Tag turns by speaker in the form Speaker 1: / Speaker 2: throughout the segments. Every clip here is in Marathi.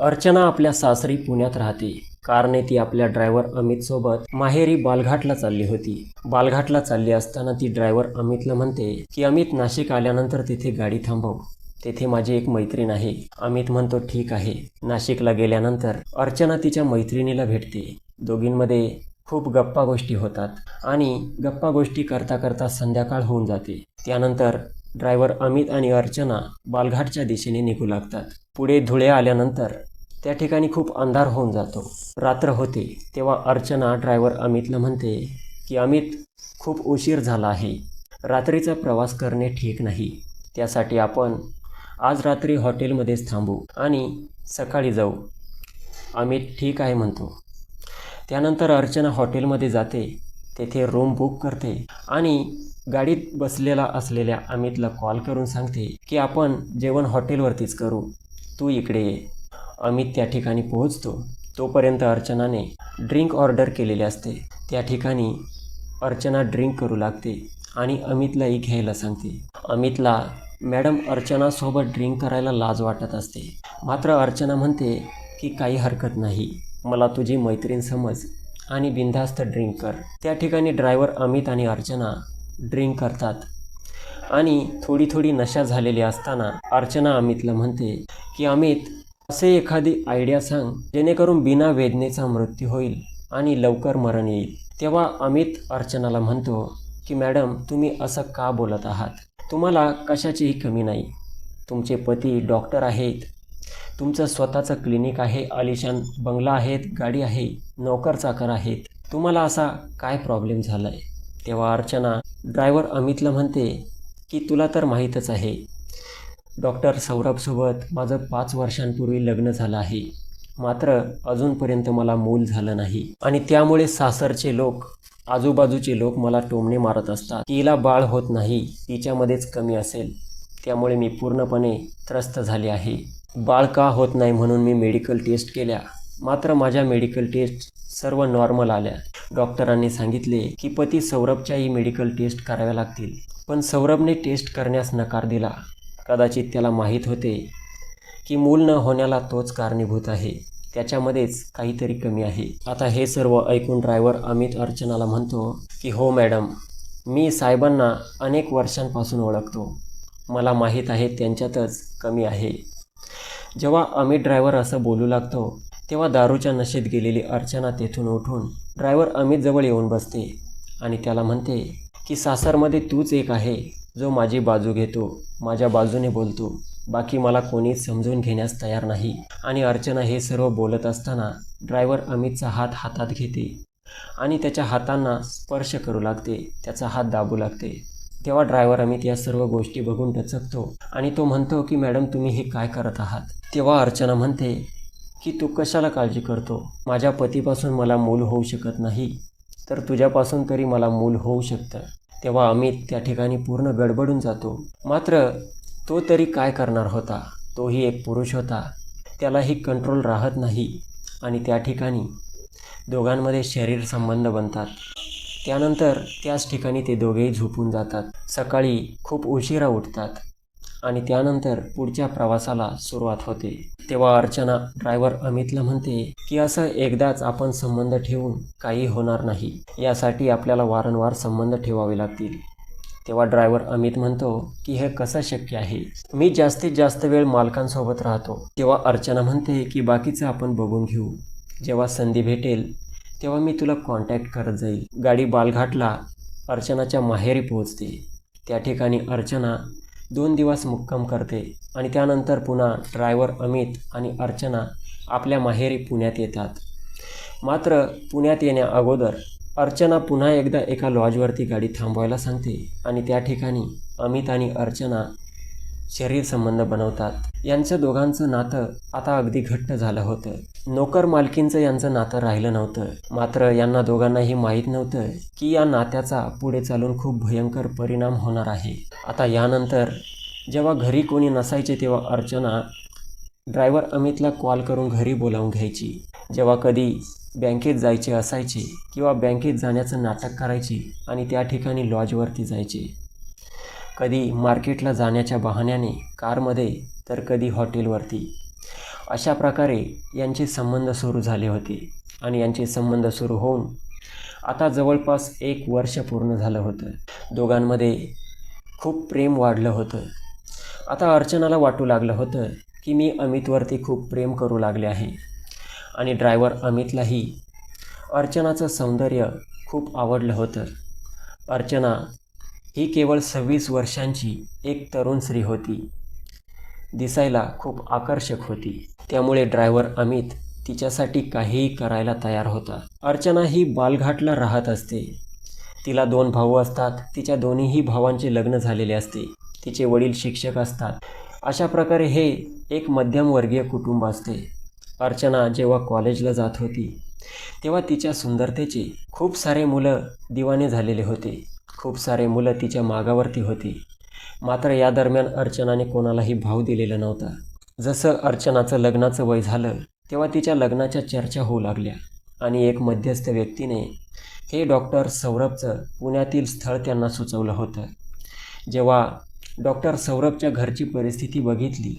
Speaker 1: अर्चना आपल्या सासरी पुण्यात राहते. कारने ती आपल्या ड्रायव्हर अमितसोबत माहेरी बालघाटला चालली होती. बालघाटला चालली असताना ती ड्रायव्हर अमितला म्हणते की अमित नाशिक आल्यानंतर तिथे गाडी थांबव. तेथे माझी एक मैत्रीण आहे. अमित म्हणतो ठीक आहे. नाशिकला गेल्यानंतर अर्चना तिच्या मैत्रिणीला भेटते. दोघींमध्ये खूप गप्पा गोष्टी होतात आणि गप्पा गोष्टी करता करता संध्याकाळ होऊन जाते. त्यानंतर ड्रायव्हर अमित आणि अर्चना बालघाटच्या दिशेने निघू लागतात. पुढे धुळे आल्यानंतर त्या ठिकाणी खूप अंधार होऊन जातो. रात्र होते तेव्हा अर्चना ड्रायव्हर अमितला म्हणते की अमित खूप उशीर झाला आहे. रात्रीचा प्रवास करणे ठीक नाही. त्यासाठी आपण आज रात्री हॉटेलमध्येच थांबू आणि सकाळी जाऊ. अमित ठीक आहे म्हणतो. त्यानंतर अर्चना हॉटेलमध्ये जाते तेथे रूम बुक करते आणि गाडीत बसलेला असलेल्या अमितला कॉल करून सांगते की आपण जेवण हॉटेलवरतीच करू. तू इकडे ये. अमित त्या ठिकाणी पोहोचतो. तोपर्यंत अर्चनाने ड्रिंक ऑर्डर केलेले असते. त्या ठिकाणी अर्चना ड्रिंक करू लागते आणि अमितलाही घ्यायला सांगते. अमितला मॅडम अर्चनासोबत ड्रिंक करायला लाज वाटत असते. मात्र अर्चना म्हणते की काही हरकत नाही. मला तुझी मैत्रीण समज आणि बिनधास्त ड्रिंक कर. त्या ठिकाणी ड्रायव्हर अमित आणि अर्चना ड्रिंक करतात. आणि थोडी थोडी नशा झालेली असताना अर्चना अमितला म्हणते की अमित असे एखादी आयडिया सांग जेणेकरून बिना वेदनेचा मृत्यू होईल आणि लवकर मरण येईल. तेव्हा अमित अर्चनाला म्हणतो की मॅडम तुम्ही असं का बोलत आहात? तुम्हाला कशाचीही कमी नाही. तुमचे पती डॉक्टर आहेत. तुमचं स्वतःचं क्लिनिक आहे आलिशान बंगला आहेत गाडी आहे नोकर चाकर आहेत. तुम्हाला असा काय प्रॉब्लेम झाला आहे तेव्हा अर्चना ड्रायव्हर अमितला म्हणते की तुला तर माहीतच आहे. डॉक्टर सौरभसोबत माझं पाच वर्षांपूर्वी लग्न झालं आहे. मात्र अजूनपर्यंत मला मूल झालं नाही. आणि त्यामुळे सासरचे लोक आजूबाजूचे लोक मला टोमणे मारत असतात. तिला बाळ होत नाही तिच्यामध्येच कमी असेल. त्यामुळे मी पूर्णपणे त्रस्त झाले आहे. बाळ का होत नाही म्हणून मी मेडिकल टेस्ट केल्या. मात्र माझ्या मेडिकल टेस्ट सर्व नॉर्मल आल्या. डॉक्टरांनी सांगितले की पती सौरभच्याही मेडिकल टेस्ट कराव्या लागतील. पण सौरभने टेस्ट करण्यास नकार दिला. कदाचित त्याला माहीत होते की मूल न होण्याला तोच कारणीभूत आहे. त्याच्यामध्येच काहीतरी कमी आहे. आता हे सर्व ऐकून ड्रायव्हर अमित अर्चनाला म्हणतो की हो मॅडम मी साहेबांना अनेक वर्षांपासून ओळखतो. मला माहीत आहे त्यांच्यातच कमी आहे. जेव्हा अमित ड्रायव्हर असं बोलू लागतो तेव्हा दारूच्या नशेत गेलेली अर्चना तेथून उठून ड्रायव्हर अमितजवळ येऊन बसते आणि त्याला म्हणते की सासरमध्ये तूच एक आहे जो माझी बाजू घेतो माझ्या बाजूने बोलतो. बाकी मला कोणीच समजून घेण्यास तयार नाही. आणि अर्चना हे सर्व बोलत असताना ड्रायव्हर अमितचा हात हातात घेते आणि त्याच्या हातांना स्पर्श करू लागते त्याचा हात दाबू लागते. तेव्हा ड्रायव्हर अमित या सर्व गोष्टी बघून टचकतो आणि तो म्हणतो की मॅडम तुम्ही हे काय करत आहात? तेव्हा अर्चना म्हणते की तू कशाला काळजी करतो? माझ्या पतीपासून मला मूल होऊ शकत नाही. तर तुझ्यापासून तरी मला मूल होऊ शकतं. तेव्हा अमित त्या ठिकाणी पूर्ण गडबडून जातो. मात्र तो तरी काय करणार होता? तोही एक पुरुष होता. त्यालाही कंट्रोल राहत नाही. आणि त्या ठिकाणी दोघांमध्ये शरीर संबंध बनतात. त्यानंतर त्याच ठिकाणी ते दोघेही झोपून जातात. सकाळी खूप उशिरा उठतात. आणि त्यानंतर पुढच्या प्रवासाला सुरुवात होते. तेव्हा अर्चना ड्रायव्हर अमितला म्हणते की असं एकदाच आपण संबंध ठेवून काही होणार नाही. यासाठी आपल्याला वारंवार संबंध ठेवावे लागतील. तेव्हा ड्रायव्हर अमित म्हणतो की हे कसं शक्य आहे? मी जास्तीत जास्त वेळ मालकांसोबत राहतो. तेव्हा अर्चना म्हणते की बाकीचं आपण बघून घेऊ. जेव्हा संधी भेटेल तेव्हा मी तुला कॉन्टॅक्ट करत जाईल. गाडी बालघाटला अर्चनाच्या माहेरी पोहोचते. त्या ठिकाणी अर्चना दोन दिवस मुक्काम करते आणि त्यानंतर पुन्हा ड्रायव्हर अमित आणि अर्चना आपल्या माहेरी पुण्यात येतात. मात्र पुण्यात येण्या अगोदर अर्चना पुन्हा एकदा एका लॉजवरती गाडी थांबवायला सांगते आणि त्या ठिकाणी अमित आणि अर्चना शरीर संबंध बनवतात. यांचं दोघांचं नातं आता अगदी घट्ट झालं होतं. नोकर मालकींचं यांचं नातं राहिलं नव्हतं. मात्र यांना दोघांनाही माहीत नव्हतं की या नात्याचा पुढे चालून खूप भयंकर परिणाम होणार आहे. आता यानंतर जेव्हा घरी कोणी नसायचे तेव्हा अर्चना ड्रायव्हर अमितला कॉल करून घरी बोलावून घ्यायची. जेव्हा कधी बँकेत जायचे असायचे किंवा बँकेत जाण्याचं नाटक करायची आणि त्या ठिकाणी लॉजवरती जायचे. कधी मार्केटला जाण्याच्या बहाण्याने कारमध्ये तर कधी हॉटेलवरती. अशा प्रकारे यांचे संबंध सुरू झाले होते आणि यांचे संबंध सुरू होऊन आता जवळपास एक वर्ष पूर्ण झालं होतं. दोघांमध्ये खूप प्रेम वाढलं होतं. आता अर्चनाला वाटू लागलं होतं की मी अमितवरती खूप प्रेम करू लागले आहे आणि ड्रायव्हर अमितलाही अर्चनाचं सौंदर्य खूप आवडलं होतं. अर्चना ही केवळ सव्वीस वर्षांची एक तरुण स्त्री होती. दिसायला खूप आकर्षक होती. त्यामुळे ड्रायव्हर अमित तिच्यासाठी काहीही करायला तयार होता. अर्चना ही बालघाटला राहत असते. तिला दोन भाऊ असतात. तिच्या दोन्हीही भावांचे लग्न झालेले असते. तिचे वडील शिक्षक असतात. अशा प्रकारे हे एक मध्यमवर्गीय कुटुंब असते. अर्चना जेव्हा कॉलेजला जात होती तेव्हा तिच्या सुंदरतेचे खूप सारे मुलं दिवाने झालेले होते. खूप सारे मुलं तिच्या मागावरती होती. मात्र या दरम्यान अर्चनाने कोणालाही भाव दिलेला नव्हता. जसं अर्चनाचं लग्नाचं वय झालं तेव्हा तिच्या लग्नाच्या चर्चा होऊ लागल्या आणि एक मध्यस्थ व्यक्तीने हे डॉक्टर सौरभचं पुण्यातील स्थळ त्यांना सुचवलं होतं. जेव्हा डॉक्टर सौरभच्या घरची परिस्थिती बघितली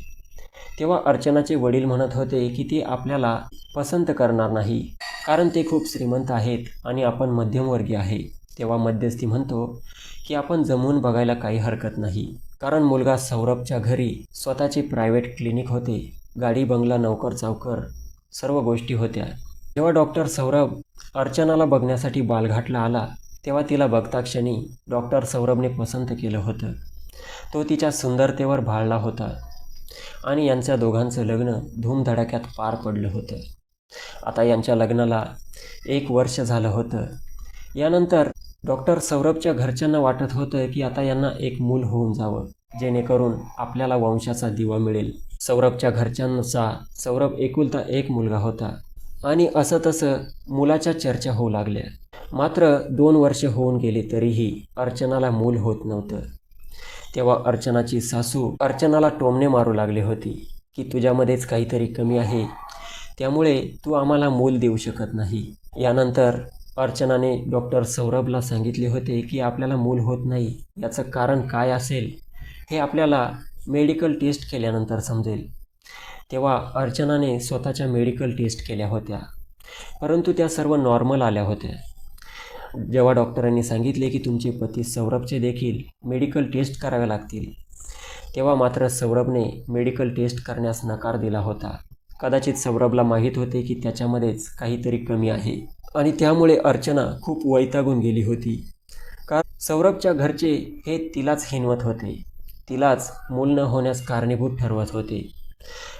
Speaker 1: तेव्हा अर्चनाचे वडील म्हणत होते की ते आपल्याला पसंत करणार नाही कारण ते खूप श्रीमंत आहेत आणि आपण मध्यमवर्गीय आहे. तेव्हा मध्यस्थी म्हणतो की आपण जमवून बघायला काही हरकत नाही. कारण मुलगा सौरभच्या घरी स्वतःचे प्रायव्हेट क्लिनिक होते. गाडी बंगला नौकर चावकर सर्व गोष्टी होत्या. जेव्हा डॉक्टर सौरभ अर्चनाला बघण्यासाठी बालघाटला आला तेव्हा तिला बघता क्षणी डॉक्टर सौरभने पसंत केलं होतं. तो तिच्या सुंदरतेवर भाळला होता आणि यांच्या दोघांचं लग्न धूमधडाक्यात पार पडलं होतं. आता यांच्या लग्नाला एक वर्ष झालं होतं. यानंतर डॉक्टर सौरभच्या घरच्यांना वाटत होतं की आता यांना एक मूल होऊन जावं जेणेकरून आपल्याला वंशाचा दिवा मिळेल. सौरभच्या घरच्यांचा सौरभ एकुलता एक मुलगा होता. आणि असं तसं मुलाच्या चर्चा होऊ लागल्या. मात्र दोन वर्ष होऊन गेली तरीही अर्चनाला मूल होत नव्हतं. तेव्हा अर्चनाची सासू अर्चनाला टोमणे मारू लागली होती की तुझ्यामध्येच काहीतरी कमी आहे. त्यामुळे तू आम्हाला मूल देऊ शकत नाही. यानंतर अर्चनाने डॉक्टर सौरभला सांगितले होते की आपल्याला मूल होत नाही याचं कारण काय असेल हे आपल्याला मेडिकल टेस्ट केल्यानंतर समजेल. तेव्हा अर्चनाने स्वतःच्या मेडिकल टेस्ट केल्या होत्या. परंतु त्या सर्व नॉर्मल आल्या होत्या. जेव्हा डॉक्टरांनी सांगितले की तुमचे पती सौरभचे देखील मेडिकल टेस्ट करावे लागतील तेव्हा मात्र सौरभने मेडिकल टेस्ट करण्यास नकार दिला होता. कदाचित सौरभला माहीत होते की त्याच्यामध्येच काहीतरी कमी आहे. आणि त्यामुळे अर्चना खूप वैतागून गेली होती. कारण सौरभच्या घरचे हे तिलाच हिनवत होते. तिलाच मूल न होण्यास कारणीभूत ठरवत होते.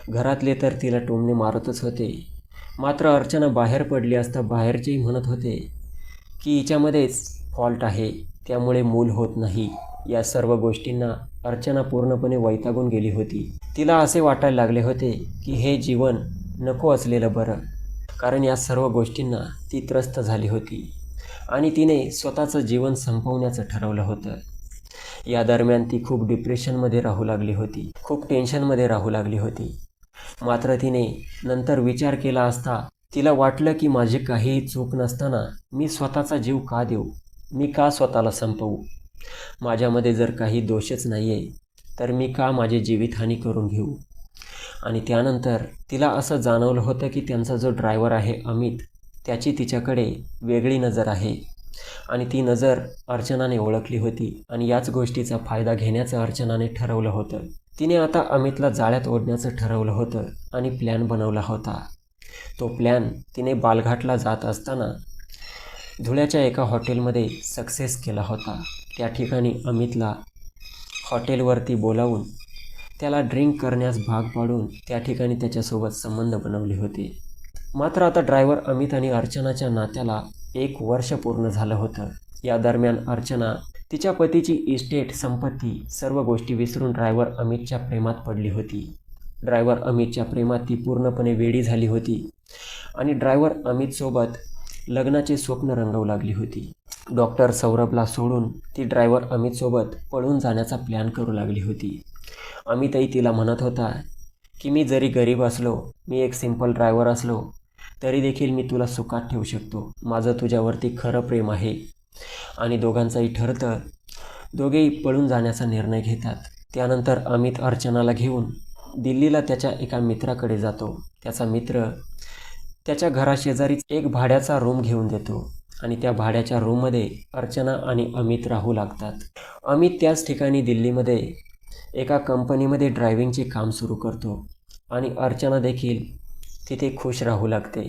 Speaker 1: घरातले तर तिला टोमणे मारतच होते. मात्र अर्चना बाहेर पडली असता बाहेरचेही म्हणत होते की हिच्यामध्येच फॉल्ट आहे. त्यामुळे मूल होत नाही. या सर्व गोष्टींना अर्चना पूर्णपणे वैतागून गेली होती. तिला असे वाटायला लागले होते की हे जीवन नको असलेलं बरं. कारण या सर्व गोष्टींना ती त्रस्त झाली होती. आणि तिने स्वतःचं जीवन संपवण्याचं ठरवलं होतं. या दरम्यान ती खूप डिप्रेशनमध्ये राहू लागली होती. खूप टेन्शनमध्ये राहू लागली होती. मात्र तिने नंतर विचार केला असता तिला वाटलं की माझी काहीही चूक नसताना मी स्वतःचा जीव का देऊ? मी का स्वतःला संपवू? माझ्यामध्ये जर काही दोषच नाही आहे तर मी का माझी जीवितहानी करून घेऊ? आणि त्यानंतर तिला असं जाणवलं होतं की त्यांचा जो ड्रायव्हर आहे अमित त्याची तिच्याकडे वेगळी नजर आहे. आणि ती नजर अर्चनाने ओळखली होती आणि याच गोष्टीचा फायदा घेण्याचं अर्चनाने ठरवलं होतं. तिने आता अमितला जाळ्यात ओढण्याचं ठरवलं होतं आणि प्लॅन बनवला होता. तो प्लॅन तिने बालघाटला जात असताना धुळ्याच्या एका हॉटेलमध्ये सक्सेस केला होता. त्या ठिकाणी अमितला हॉटेलवरती बोलावून त्याला ड्रिंक करण्यास भाग पाडून त्या ठिकाणी त्याच्यासोबत संबंध बनवले होते. मात्र आता ड्रायव्हर अमित आणि अर्चनाच्या नात्याला एक वर्ष पूर्ण झालं होतं. या दरम्यान अर्चना तिच्या पतीची इस्टेट संपत्ती सर्व गोष्टी विसरून ड्रायव्हर अमितच्या प्रेमात पडली होती. ड्रायव्हर अमितच्या प्रेमात ती पूर्णपणे वेडी झाली होती आणि ड्रायव्हर अमितसोबत लग्नाचे स्वप्न रंगवू लागली होती. डॉक्टर सौरभला सोडून ती ड्रायव्हर अमितसोबत पळून जाण्याचा प्लॅन करू लागली होती. अमितही तिला म्हणत होता की मी जरी गरीब असलो मी एक सिंपल ड्रायव्हर असलो तरी देखील मी तुला सुखात ठेवू शकतो. माझं तुझ्यावरती खरं प्रेम आहे. आणि दोघांचंही ठरतं. दोघेही पळून जाण्याचा निर्णय घेतात. त्यानंतर अमित अर्चनाला घेऊन दिल्लीला त्याच्या एका मित्राकडे जातो. त्याचा मित्र त्याच्या घराशेजारीच एक भाड्याचा रूम घेऊन देतो आणि त्या भाड्याच्या रूममध्ये अर्चना आणि अमित राहू लागतात. अमित त्याच ठिकाणी दिल्लीमध्ये एका कंपनीमध्ये ड्रायव्हिंगचे काम सुरू करतो आणि अर्चना देखील तिथे खुश राहू लागते.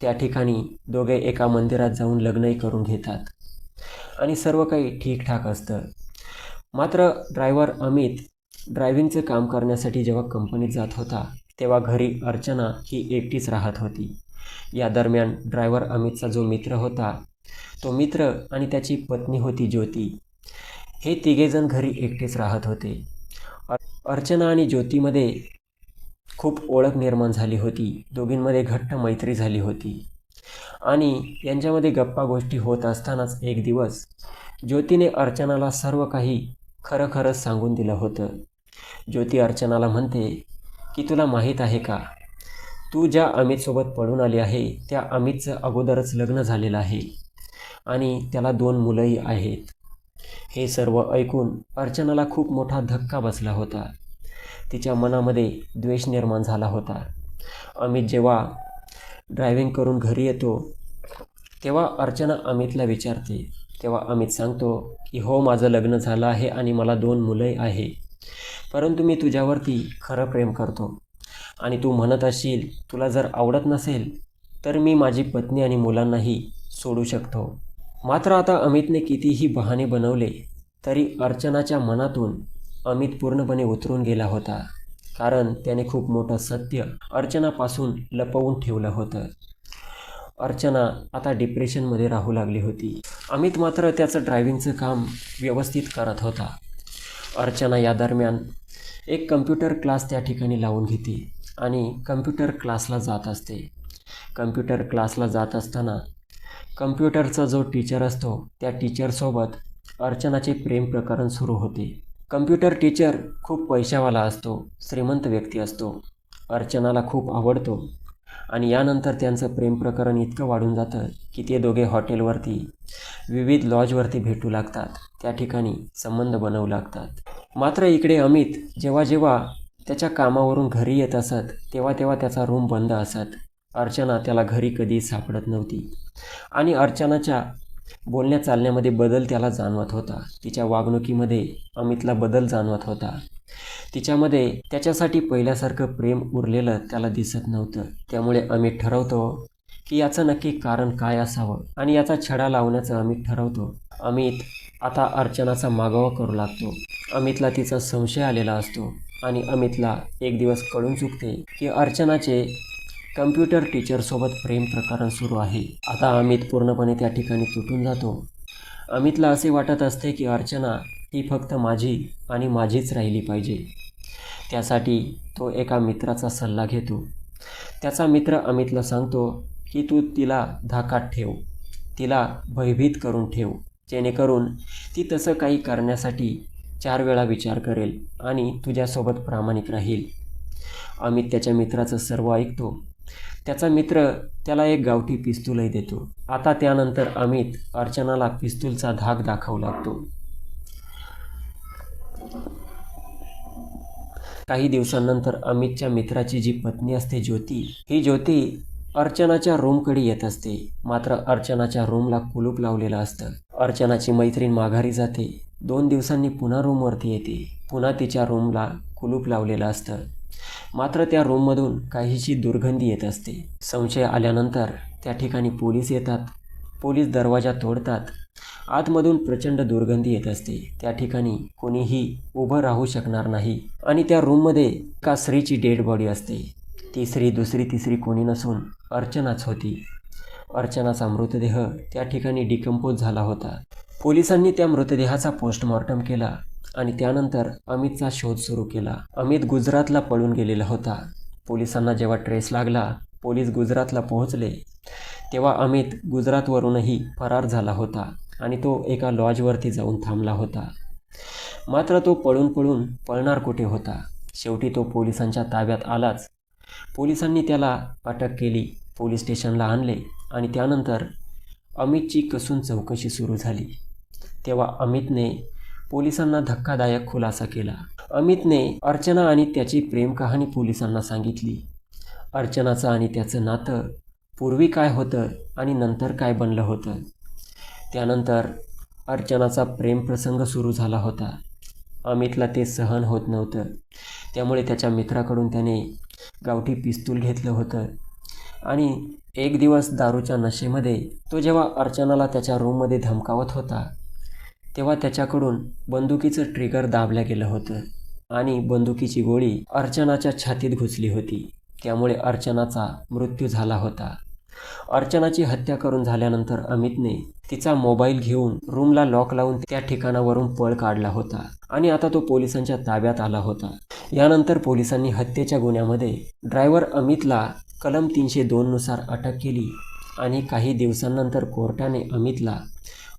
Speaker 1: त्या ठिकाणी दोघे एका मंदिरात जाऊन लग्नही करून घेतात आणि सर्व काही ठीकठाक असतं. मात्र ड्रायव्हर अमित ड्रायव्हिंगचं काम करण्यासाठी जेव्हा कंपनीत जात होता तेव्हा घरी अर्चना ही एकटीच राहत होती. या दरम्यान ड्रायव्हर अमितचा जो मित्र होता तो मित्र आणि त्याची पत्नी होती ज्योती. हे तिघेजण घरी एकटेच राहत होते. अर्चना आणि ज्योतीमध्ये खूप ओळख निर्माण झाली होती. दोघींमध्ये घट्ट मैत्री झाली होती. आणि यांच्यामध्ये गप्पा गोष्टी होत असतानाच एक दिवस ज्योतीने अर्चनाला सर्व काही खरं खरंच सांगून दिलं होतं. ज्योती अर्चनाला म्हणते की तुला माहीत आहे का? तू ज्या अमितसोबत पळून आली आहे त्या अमितचं अगोदरच लग्न झालेलं आहे आणि त्याला दोन मुलंही आहेत. हे सर्व ऐकून अर्चनाला खूप मोठा धक्का बसला होता. तिच्या मनामध्ये द्वेष निर्माण झाला होता. अमित जेव्हा ड्रायव्हिंग करून घरी येतो तेव्हा अर्चना अमितला विचारते. तेव्हा अमित सांगतो की हो माझं लग्न झालं आहे आणि मला दोन मुलंही आहे. परंतु मी तुझ्यावरती खरं प्रेम करतो. आणि तू म्हणत असशील तुला जर आवडत नसेल तर मी माझी पत्नी आणि मुलांनाही सोडू शकतो. मात्र आता अमितने कितीही बहाणे बनवले तरी अर्चनाच्या मनातून अमित पूर्णपणे उतरून गेला होता. कारण त्याने खूप मोठं सत्य अर्चनापासून लपवून ठेवलं होतं. अर्चना आता डिप्रेशनमध्ये राहू लागली होती. अमित मात्र त्याचं ड्रायव्हिंगचं काम व्यवस्थित करत होता. अर्चना या दरम्यान एक कम्प्युटर क्लास त्या ठिकाणी लावून घेते आणि कम्प्युटर क्लासला जात असते. कम्प्युटर क्लासला जात असताना कम्प्युटरचा जो टीचर असतो त्या टीचरसोबत अर्चनाचे प्रेम प्रकरण सुरू होते. कम्प्युटर टीचर खूप पैशावाला असतो श्रीमंत व्यक्ती असतो. अर्चनाला खूप आवडतो. आणि यानंतर त्यांचं प्रेम प्रकरण इतकं वाढून जातं की ते दोघे हॉटेलवरती विविध लॉजवरती भेटू लागतात. त्या ठिकाणी संबंध बनवू लागतात. मात्र इकडे अमित जेव्हा जेव्हा त्याच्या कामावरून घरी येत असत तेव्हा तेव्हा त्याचा रूम बंद असत. अर्चना त्याला घरी कधी सापडत नव्हती. आणि अर्चनाच्या बोलण्या चालण्यामध्ये बदल त्याला जाणवत होता. तिच्या वागणुकीमध्ये अमितला बदल जाणवत होता. तिच्यामध्ये त्याच्यासाठी पहिल्यासारखं प्रेम उरलेलं त्याला दिसत नव्हतं. त्यामुळे अमित ठरवतो की याचं नक्की कारण काय असावं आणि याचा छडा लावण्याचं अमित ठरवतो. अमित आता अर्चनाचा मागोवा करू लागतो. अमितला तिचा संशय आलेला असतो आणि अमितला एक दिवस कळून चुकते की अर्चनाचे कम्प्युटर टीचरसोबत प्रेम प्रकरण सुरू आहे. आता अमित पूर्णपणे त्या ठिकाणी तुटून जातो. अमितला असे वाटत असते की अर्चना ही फक्त माझी आणि माझीच राहिली पाहिजे. त्यासाठी तो एका मित्राचा सल्ला घेतो. त्याचा मित्र अमितला सांगतो की तू तिला धाकात ठेव. तिला भयभीत करून ठेव. जेणेकरून ती तसं काही करण्यासाठी चार वेळा विचार करेल आणि तुझ्यासोबत प्रामाणिक राहील. अमित त्याच्या मित्राचं सर्व ऐकतो. त्याचा मित्र त्याला एक गावठी पिस्तूलही देतो. आता त्यानंतर अमित अर्चनाला पिस्तूलचा धाक दाखवू लागतो. काही दिवसांनंतर अमितच्या मित्राची जी पत्नी असते ज्योती ही ज्योती अर्चनाच्या रूमकडे येत असते. मात्र अर्चनाच्या रूमला कुलूप लावलेलं असतं. अर्चनाची मैत्रीण माघारी जाते. दोन दिवसांनी पुन्हा रूमवरती येते. पुन्हा तिच्या रूमला कुलूप लावलेलं असतं. मात्र त्या रूममधून काहीशी दुर्गंधी येत असते. संशय आल्यानंतर त्या ठिकाणी पोलीस येतात. पोलीस दरवाजा तोडतात. आतमधून प्रचंड दुर्गंधी येत असते. त्या ठिकाणी कोणीही उभं राहू शकणार नाही आणि त्या रूममध्ये एका स्त्रीची डेड बॉडी असते. ती स्त्री दुसरी तिसरी कोणी नसून अर्चनाच होती. अर्चनाचा मृतदेह त्या ठिकाणी डिकम्पोज झाला होता. पोलिसांनी त्या मृतदेहाचा पोस्टमॉर्टम केला. आणि त्यानंतर अमितचा शोध सुरू केला. अमित गुजरातला पळून गेलेला होता. पोलिसांना जेव्हा ट्रेस लागला पोलीस गुजरातला पोहोचले तेव्हा अमित गुजरातवरूनही फरार झाला होता आणि तो एका लॉजवरती जाऊन थांबला होता. मात्र तो पळून पळून पळणार कुठे होता? शेवटी तो पोलिसांच्या ताब्यात आलाच. पोलिसांनी त्याला अटक केली पोलीस स्टेशनला आणले आणि त्यानंतर अमितची कसून चौकशी सुरू झाली. तेव्हा अमितने पोलिसांना धक्कादायक खुलासा केला. अमितने अर्चना आणि त्याची प्रेम कहाणी पोलिसांना सांगितली. अर्चनाचं आणि त्याचं नातं पूर्वी काय होतं आणि नंतर काय बनलं होतं? त्यानंतर अर्चनाचा प्रेमप्रसंग सुरू झाला होता. अमितला ते सहन होत नव्हतं. त्यामुळे त्याच्या मित्राकडून त्याने गावठी पिस्तूल घेतलं होतं. आणि एक दिवस दारूच्या नशेमध्ये तो जेव्हा अर्चनाला त्याच्या रूममध्ये धमकावत होता तेव्हा त्याच्याकडून बंदुकीचं ट्रिगर दाबलं गेलं होतं. आणि बंदुकीची गोळी अर्चनाच्या छातीत घुसली होती. त्यामुळे अर्चनाचा मृत्यू झाला होता. अर्चनाची हत्या करून झाल्यानंतर अमितने तिचा मोबाईल घेऊन रूमला लॉक लावून त्या ठिकाणावरून पळ काढला होता आणि आता तो पोलिसांच्या ताब्यात आला होता. यानंतर पोलिसांनी हत्येच्या गुन्ह्यामध्ये ड्रायव्हर अमितला कलम तीनशे दोननुसार अटक केली आणि काही दिवसांनंतर कोर्टाने अमितला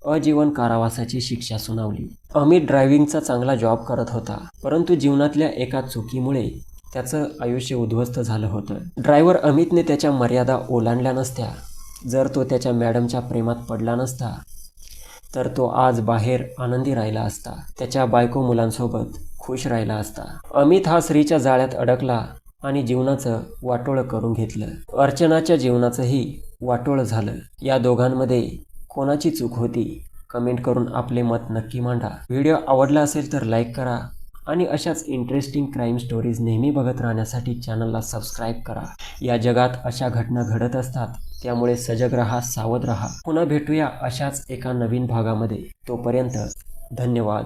Speaker 1: अजीवन कारावासाची शिक्षा सुनावली. अमित ड्रायव्हिंगचा चांगला जॉब करत होता परंतु जीवनातल्या एका चुकीमुळे त्याचं आयुष्य उद्ध्वस्त झालं होतं. ड्रायव्हर अमितने त्याच्या मर्यादा ओलांडल्या नसत्या. जर तो त्याच्या मॅडमच्या प्रेमात पडला नसता तर तो आज बाहेर आनंदी राहिला असता. त्याच्या बायको मुलांसोबत खुश राहिला असता. अमित हा स्त्रीच्या जाळ्यात अडकला आणि जीवनाचं वाटोळं करून घेतलं. अर्चनाच्या जीवनाचंही वाटोळं झालं. या दोघांमध्ये कोणाची चूक होती कमेंट करून आपले मत नक्की मांडा. व्हिडिओ आवडला असेल तर लाईक करा आणि अशाच इंटरेस्टिंग क्राईम स्टोरीज नेहमी बघत राहण्यासाठी चॅनलला सबस्क्राईब करा. या जगात अशा घटना घडत असतात त्यामुळे सजग रहा सावध रहा. पुन्हा भेटूया अशाच एका नवीन भागामध्ये. तोपर्यंत धन्यवाद.